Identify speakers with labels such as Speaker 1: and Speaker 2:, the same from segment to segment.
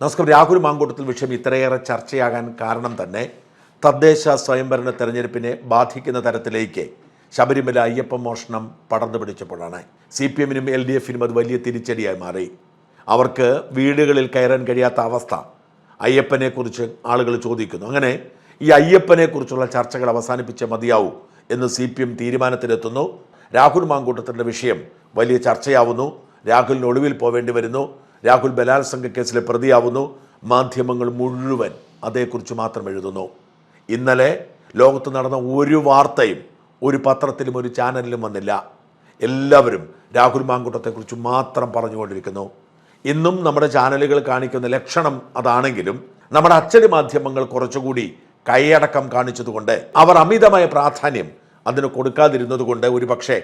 Speaker 1: നമസ്കാരം. രാഹുൽ മാങ്കൂട്ടത്തിൽ വിഷയം ഇത്രയേറെ ചർച്ചയാകാൻ കാരണം തന്നെ തദ്ദേശ സ്വയംഭരണ തെരഞ്ഞെടുപ്പിനെ ബാധിക്കുന്ന തരത്തിലേക്ക് ശബരിമല അയ്യപ്പ മോഷണം പടർന്നു പിടിച്ചപ്പോഴാണ്. സി പി എമ്മിനും എൽ ഡി എഫിനും അത് വലിയ തിരിച്ചടിയായി മാറി. അവർക്ക് വീടുകളിൽ കയറാൻ കഴിയാത്ത അവസ്ഥ അയ്യപ്പനെക്കുറിച്ച് ആളുകൾ ചോദിക്കുന്നു. അങ്ങനെ ഈ അയ്യപ്പനെക്കുറിച്ചുള്ള ചർച്ചകൾ അവസാനിപ്പിച്ച് മതിയാവൂ എന്ന് സി പി എം തീരുമാനത്തിലെത്തുന്നു. രാഹുൽ മാങ്കൂട്ടത്തിന്റെ വിഷയം വലിയ ചർച്ചയാവുന്നു. രാഹുലിന് ഒളിവിൽ പോവേണ്ടി വരുന്നു. രാഹുൽ ബലാത്സംഗ കേസിലെ പ്രതിയാവുന്നു. മാധ്യമങ്ങൾ മുഴുവൻ അതേക്കുറിച്ച് മാത്രം എഴുതുന്നു. ഇന്നലെ ലോകത്ത് നടന്ന ഒരു വാർത്തയും ഒരു പത്രത്തിലും ഒരു ചാനലിലും വന്നില്ല. എല്ലാവരും രാഹുൽ മാങ്കൂട്ടത്തെക്കുറിച്ച് മാത്രം പറഞ്ഞുകൊണ്ടിരിക്കുന്നു. ഇന്നും നമ്മുടെ ചാനലുകൾ കാണിക്കുന്ന ലക്ഷണം അതാണെങ്കിലും നമ്മുടെ അച്ചടി മാധ്യമങ്ങൾ കുറച്ചുകൂടി കൈയടക്കം കാണിച്ചതുകൊണ്ട് അവർ അമിതമായ പ്രാധാന്യം അതിന് കൊടുക്കാതിരുന്നതുകൊണ്ട് ഒരു പക്ഷേ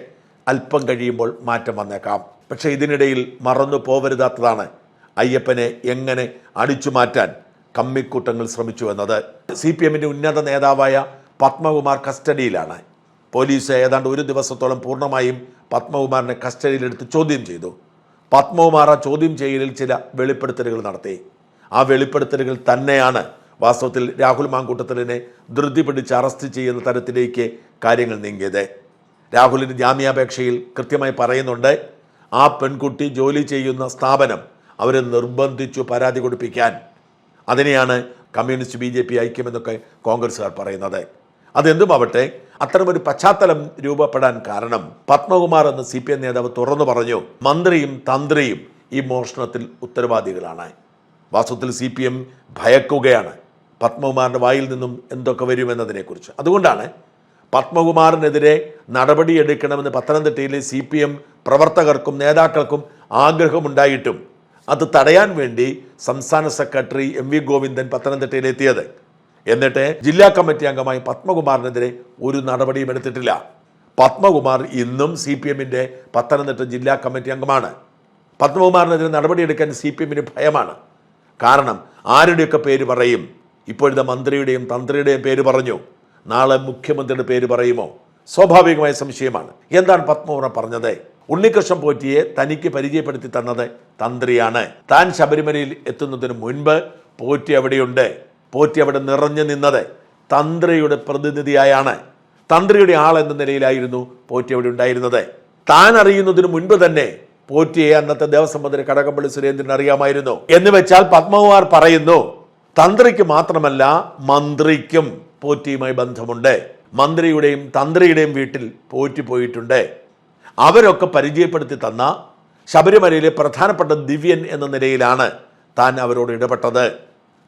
Speaker 1: അല്പം കഴിയുമ്പോൾ മാറ്റം വന്നേക്കാം. പക്ഷേ ഇതിനിടയിൽ മറന്നു പോവരുതാത്തതാണ് അയ്യപ്പനെ എങ്ങനെ അടിച്ചു മാറ്റാൻ കമ്മിക്കൂട്ടങ്ങൾ ശ്രമിച്ചു എന്നത് സി പി എമ്മിന്റെ ഉന്നത നേതാവായ പത്മകുമാർ കസ്റ്റഡിയിലാണ്. പോലീസ് ഏതാണ്ട് ഒരു ദിവസത്തോളം പൂർണമായും പത്മകുമാറിനെ കസ്റ്റഡിയിലെടുത്ത് ചോദ്യം ചെയ്തു. പത്മകുമാർ ആ ചോദ്യം ചെയ്യലിൽ ചില വെളിപ്പെടുത്തലുകൾ നടത്തി. ആ വെളിപ്പെടുത്തലുകൾ തന്നെയാണ് വാസ്തവത്തിൽ രാഹുൽ മാങ്കൂട്ടത്തിലിനെ ധൃതി പിടിച്ച് അറസ്റ്റ് ചെയ്യുന്ന തരത്തിലേക്ക് കാര്യങ്ങൾ നീങ്ങിയത്. രാഹുലിന്റെ ജാമ്യാപേക്ഷയിൽ കൃത്യമായി പറയുന്നുണ്ട് ആ പെൺകുട്ടി ജോലി ചെയ്യുന്ന സ്ഥാപനം അവരെ നിർബന്ധിച്ചു പരാതി കൊടുപ്പിക്കാൻ. അതിനെയാണ് കമ്മ്യൂണിസ്റ്റ് ബി ജെ പി ഐക്യമെന്നൊക്കെ കോൺഗ്രസ്സുകാർ പറയുന്നത്. അതെന്തുമാവട്ടെ അത്തരമൊരു പശ്ചാത്തലം രൂപപ്പെടാൻ കാരണം പത്മകുമാർ എന്ന സി പി എം നേതാവ് തുറന്നു പറഞ്ഞു മന്ത്രിയും തന്ത്രിയും ഈ മോഷണത്തിൽ ഉത്തരവാദികളാണ്. വാസ്തവത്തിൽ സി പി എം ഭയക്കുകയാണ് പത്മകുമാറിന്റെ വായിൽ നിന്നും എന്തൊക്കെ വരുമെന്നതിനെക്കുറിച്ച്. അതുകൊണ്ടാണ് പത്മകുമാറിനെതിരെ നടപടിയെടുക്കണമെന്ന് പത്തനംതിട്ടയിലെ സി പി എം പ്രവർത്തകർക്കും നേതാക്കൾക്കും ആഗ്രഹമുണ്ടായിട്ടും അത് തടയാൻ വേണ്ടി സംസ്ഥാന സെക്രട്ടറി എം വി ഗോവിന്ദൻ പത്തനംതിട്ടയിലെത്തിയത് എന്നിട്ട് ജില്ലാ കമ്മിറ്റി അംഗമായി പത്മകുമാറിനെതിരെ ഒരു നടപടിയും എടുത്തിട്ടില്ല. പത്മകുമാർ ഇന്നും സി പി എമ്മിന്റെ പത്തനംതിട്ട ജില്ലാ കമ്മിറ്റി അംഗമാണ്. പത്മകുമാറിനെതിരെ നടപടിയെടുക്കാൻ സി പി എമ്മിന് ഭയമാണ്. കാരണം ആരുടെയൊക്കെ പേര് പറയും? ഇപ്പോഴത്തെ മന്ത്രിയുടെയും തന്ത്രിയുടെയും പേര് പറഞ്ഞു. നാളെ മുഖ്യമന്ത്രിയുടെ പേര് പറയുമോ? സ്വാഭാവികമായ സംശയമാണ്. എന്താണ് പത്മകുമാർ പറഞ്ഞത്? ഉണ്ണികൃഷ്ണൻ പോറ്റിയെ തനിക്ക് പരിചയപ്പെടുത്തി തന്നത് തന്ത്രിയാണ്. താൻ ശബരിമലയിൽ എത്തുന്നതിന് മുൻപ് പോറ്റി അവിടെയുണ്ട്. പോറ്റി അവിടെ നിറഞ്ഞു നിന്നത് തന്ത്രിയുടെ പ്രതിനിധിയായാണ്. തന്ത്രിയുടെ ആൾ എന്ന നിലയിലായിരുന്നു പോറ്റി അവിടെ ഉണ്ടായിരുന്നത്. താൻ അറിയുന്നതിന് മുൻപ് തന്നെ പോറ്റിയെ അന്നത്തെ ദേവസ്വം മന്ത്രി കടകംപള്ളി സുരേന്ദ്രൻ അറിയാമായിരുന്നു. എന്ന് വെച്ചാൽ പത്മകുമാർ പറയുന്നു തന്ത്രിക്ക് മാത്രമല്ല മന്ത്രിക്കും പോറ്റിയുമായി ബന്ധമുണ്ട്. മന്ത്രിയുടെയും തന്ത്രിയുടെയും വീട്ടിൽ പോറ്റി പോയിട്ടുണ്ട്. അവരൊക്കെ പരിചയപ്പെടുത്തി തന്ന ശബരിമലയിലെ പ്രധാനപ്പെട്ട ദിവ്യൻ എന്ന നിലയിലാണ് താൻ അവരോട് ഇടപെട്ടത്.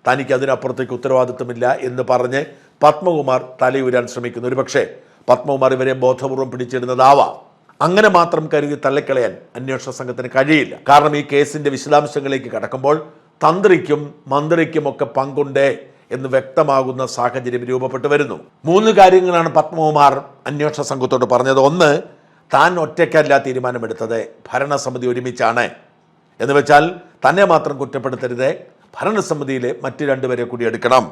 Speaker 1: തനിക്ക് അതിനപ്പുറത്തേക്ക് ഉത്തരവാദിത്വമില്ല എന്ന് പറഞ്ഞ് പത്മകുമാർ തലയുരാൻ ശ്രമിക്കുന്നു. ഒരുപക്ഷെ പത്മകുമാർ ഇവരെ ബോധപൂർവം പിടിച്ചിടുന്നതാവാം. അങ്ങനെ മാത്രം കരുതി തള്ളിക്കളയാൻ അന്വേഷണ സംഘത്തിന് കഴിയില്ല. കാരണം ഈ കേസിന്റെ വിശദാംശങ്ങളിലേക്ക് കടക്കുമ്പോൾ തന്ത്രിക്കും മന്ത്രിക്കും ഒക്കെ പങ്കുണ്ട് എന്ന് വ്യക്തമാകുന്ന സാഹചര്യം രൂപപ്പെട്ടു വരുന്നു. മൂന്ന് കാര്യങ്ങളാണ് പത്മകുമാർ അന്വേഷണ സംഘത്തോട് പറഞ്ഞത്. ഒന്ന് താൻ ഒറ്റയ്ക്കല്ല തീരുമാനമെടുത്തത്. ഭരണസമിതി ഒരുമിച്ചാണ്. എന്ന് വെച്ചാൽ തന്നെ മാത്രം കുറ്റപ്പെടുത്തരുത്. ഭരണസമിതിയിലെ മറ്റു രണ്ടുപേരെ കൂടി എടുക്കണം.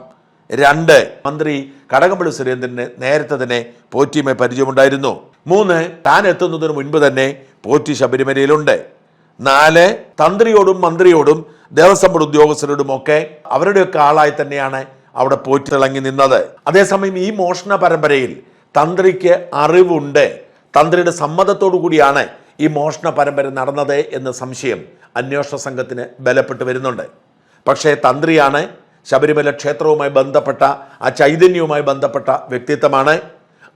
Speaker 1: രണ്ട് മന്ത്രി കടകംപള്ളി സുരേന്ദ്രന് നേരത്തെ തന്നെ പോറ്റിയുമായി പരിചയമുണ്ടായിരുന്നു. മൂന്ന് താൻ എത്തുന്നതിന് മുൻപ് തന്നെ പോറ്റി ശബരിമലയിലുണ്ട്. നാല് തന്ത്രിയോടും മന്ത്രിയോടും ദേവസ്വം ബോർഡ് ഉദ്യോഗസ്ഥരോടും ഒക്കെ അവരുടെയൊക്കെ ആളായി തന്നെയാണ് അവിടെ പോറ്റി തിളങ്ങി നിന്നത്. അതേസമയം ഈ മോഷണ പരമ്പരയിൽ തന്ത്രിക്ക് അറിവുണ്ട്. തന്ത്രിയുടെ സമ്മതത്തോടു കൂടിയാണ് ഈ മോഷണ പരമ്പര നടന്നത് എന്ന സംശയം അന്വേഷണ സംഘത്തിന് ബലപ്പെട്ട് വരുന്നുണ്ട്. പക്ഷേ തന്ത്രിയാണ് ശബരിമല ക്ഷേത്രവുമായി ബന്ധപ്പെട്ട ആ ചൈതന്യവുമായി ബന്ധപ്പെട്ട വ്യക്തിത്വമാണ്.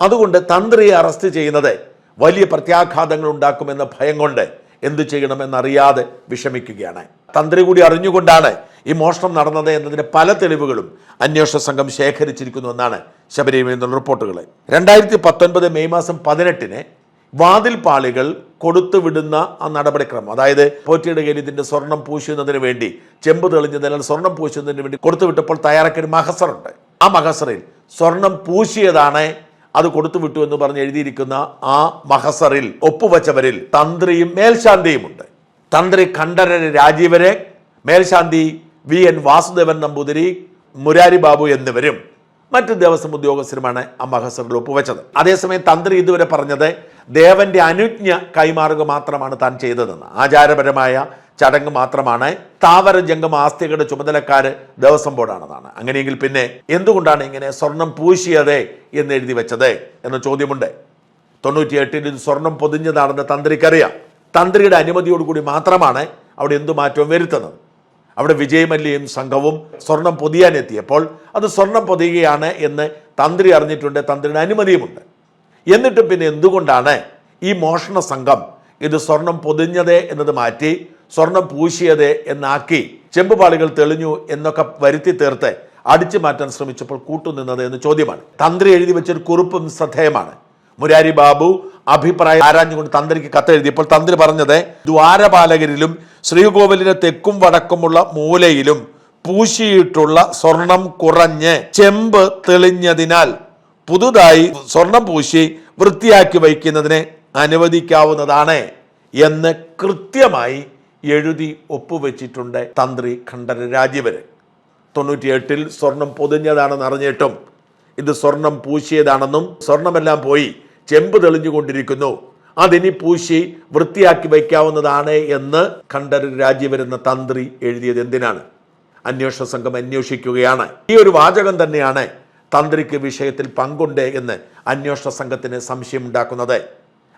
Speaker 1: അതുകൊണ്ട് തന്ത്രിയെ അറസ്റ്റ് ചെയ്യുന്നത് വലിയ പ്രത്യാഘാതങ്ങൾ ഉണ്ടാക്കുമെന്ന ഭയം കൊണ്ട് എന്തു ചെയ്യണമെന്നറിയാതെ വിഷമിക്കുകയാണ്. തന്ത്രി കൂടി അറിഞ്ഞുകൊണ്ടാണ് ഈ മോഷണം നടന്നത് എന്നതിന് പല തെളിവുകളും അന്വേഷണ സംഘം ശേഖരിച്ചിരിക്കുന്നു എന്നാണ് ശബരിമലയിൽ നിന്നുള്ള റിപ്പോർട്ടുകൾ രണ്ടായിരത്തി പത്തൊൻപത് മെയ് മാസം പതിനെട്ടിന് വാതിൽപാളികൾ കൊടുത്തുവിടുന്ന ആ നടപടിക്രമം അതായത് പോറ്റിയുടെ കയ്യിൽ ഇതിന്റെ സ്വർണം പൂശുന്നതിന് വേണ്ടി ചെമ്പ് തെളിഞ്ഞതിനാൽ സ്വർണം പൂശുന്നതിന് വേണ്ടി കൊടുത്തുവിട്ടപ്പോൾ തയ്യാറാക്കിയ ഒരു മഹസറുണ്ട് ആ മഹസറിൽ സ്വർണം പൂശിയതാണ് അത് കൊടുത്തുവിട്ടു എന്ന് പറഞ്ഞ് എഴുതിയിരിക്കുന്ന ആ മഹസറിൽ ഒപ്പുവച്ചവരിൽ തന്ത്രിയും മേൽശാന്തിയുമുണ്ട്. തന്ത്രി കണ്ഠരര് രാജീവരെ മേൽശാന്തി വി എൻ വാസുദേവൻ നമ്പൂതിരി മുരാരി ബാബു എന്നിവരും മറ്റ് ദേവസ്വം ഉദ്യോഗസ്ഥരുമാണ് ആ മഹസറിൽ ഒപ്പുവെച്ചത്. അതേസമയം തന്ത്രി ഇതുവരെ പറഞ്ഞത് ദേവന്റെ അനുജ്ഞ കൈമാറുക മാത്രമാണ് താൻ ചെയ്തതെന്ന്. ആചാരപരമായ ചടങ്ങ് മാത്രമാണ് താവര ജംഗം ആസ്തികളുടെ ചുമതലക്കാര് ദേവസ്വം ബോർഡാണെന്നാണ്. അങ്ങനെയെങ്കിൽ പിന്നെ എന്തുകൊണ്ടാണ് ഇങ്ങനെ സ്വർണം പൂശിയത് എന്ന് എഴുതി വെച്ചത് എന്ന ചോദ്യമുണ്ട്. തൊണ്ണൂറ്റിയെട്ടിൽ ഇത് സ്വർണം പൊതിഞ്ഞതാണെന്ന് തന്ത്രിക്കറിയാം. തന്ത്രിയുടെ അനുമതിയോടുകൂടി മാത്രമാണ് അവിടെ എന്തു മാറ്റവും വരുത്തുന്നത്. അവിടെ വിജയമല്യയും സംഘവും സ്വർണം പൊതിയാനെത്തിയപ്പോൾ അത് സ്വർണം പൊതിയുകയാണ് എന്ന് തന്ത്രി അറിഞ്ഞിട്ടുണ്ട് തന്ത്രിയുടെ അനുമതിയുമുണ്ട്. എന്നിട്ടും പിന്നെ എന്തുകൊണ്ടാണ് ഈ മോഷണ സംഘം ഇത് സ്വർണം പൊതിഞ്ഞത് എന്നത് മാറ്റി സ്വർണം പൂശിയത് എന്നാക്കി ചെമ്പുപാളികൾ തെളിഞ്ഞു എന്നൊക്കെ വരുത്തി തീർത്ത് അടിച്ചു മാറ്റാൻ ശ്രമിച്ചപ്പോൾ കൂട്ടുനിന്നത് എന്ന് ചോദ്യമാണ്. തന്ത്രി എഴുതി വെച്ചൊരു കുറിപ്പും ശ്രദ്ധേയമാണ്. മുരാരി ബാബു അഭിപ്രായം ആരാഞ്ഞുകൊണ്ട് തന്ത്രിക്ക് കത്തെഴുതി. ഇപ്പോൾ തന്ത്രി പറഞ്ഞത് ദ്വാരപാലകരിലും ശ്രീകോവിലിന് തെക്കും വടക്കുമുള്ള മൂലയിലും പൂശിയിട്ടുള്ള സ്വർണം കുറഞ്ഞ് ചെമ്പ് തെളിഞ്ഞതിനാൽ പുതുതായി സ്വർണം പൂശി വൃത്തിയാക്കി വയ്ക്കുന്നതിന് അനുവദിക്കാവുന്നതാണ് എന്ന് കൃത്യമായി എഴുതി ഒപ്പുവെച്ചിട്ടുണ്ട് തന്ത്രി ഖണ്ഡര രാജീവര് തൊണ്ണൂറ്റിയെട്ടിൽ സ്വർണം പൊതിഞ്ഞതാണെന്ന് അറിഞ്ഞിട്ടും ഇത് സ്വർണം പൂശിയതാണെന്നും സ്വർണമെല്ലാം പോയി. ചെമ്പ് തെളിഞ്ഞുകൊണ്ടിരിക്കുന്നു. അതിനി പൂശി വൃത്തിയാക്കി വയ്ക്കാവുന്നതാണ് എന്ന് ഖണ്ഡന രാജ്യം എന്ന തന്ത്രി എഴുതിയത് എന്തിനാണ്? അന്വേഷണ സംഘം അന്വേഷിക്കുകയാണ്. ഈ ഒരു വാചകം തന്നെയാണ് തന്ത്രിക്ക് വിഷയത്തിൽ പങ്കുണ്ട് എന്ന് അന്വേഷണ സംഘത്തിന് സംശയമുണ്ടാക്കുന്നത്.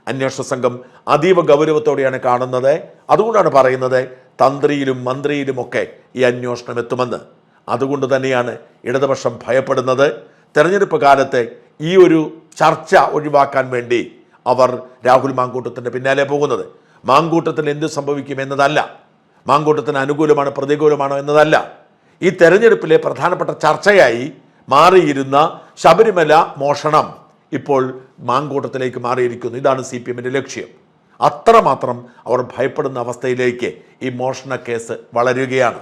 Speaker 1: അന്വേഷണ സംഘം അതീവ ഗൗരവത്തോടെയാണ് കാണുന്നത്. അതുകൊണ്ടാണ് പറയുന്നത് തന്ത്രിയിലും മന്ത്രിയിലുമൊക്കെ ഈ അന്വേഷണം എത്തുമെന്ന്. അതുകൊണ്ട് തന്നെയാണ് ഇടതുപക്ഷം ഭയപ്പെടുന്നത്. തെരഞ്ഞെടുപ്പ് കാലത്ത് ഈ ഒരു ചർച്ച ഒഴിവാക്കാൻ വേണ്ടി അവർ രാഹുൽ മാങ്കൂട്ടത്തിന്റെ പിന്നാലെ പോകുന്നത്. മാങ്കൂട്ടത്തിന് എന്ത് സംഭവിക്കും എന്നതല്ല. മാങ്കൂട്ടത്തിന് അനുകൂലമാണ് പ്രതികൂലമാണോ എന്നതല്ല. ഈ തെരഞ്ഞെടുപ്പിലെ പ്രധാനപ്പെട്ട ചർച്ചയായി മാറിയിരുന്ന ശബരിമല മോഷണം ഇപ്പോൾ മാങ്കൂട്ടത്തിലേക്ക് മാറിയിരിക്കുന്നു. ഇതാണ് സി പി എമ്മിന്റെ ലക്ഷ്യം. അത്രമാത്രം അവർ ഭയപ്പെടുന്ന അവസ്ഥയിലേക്ക് ഈ മോഷണ കേസ് വളരുകയാണ്.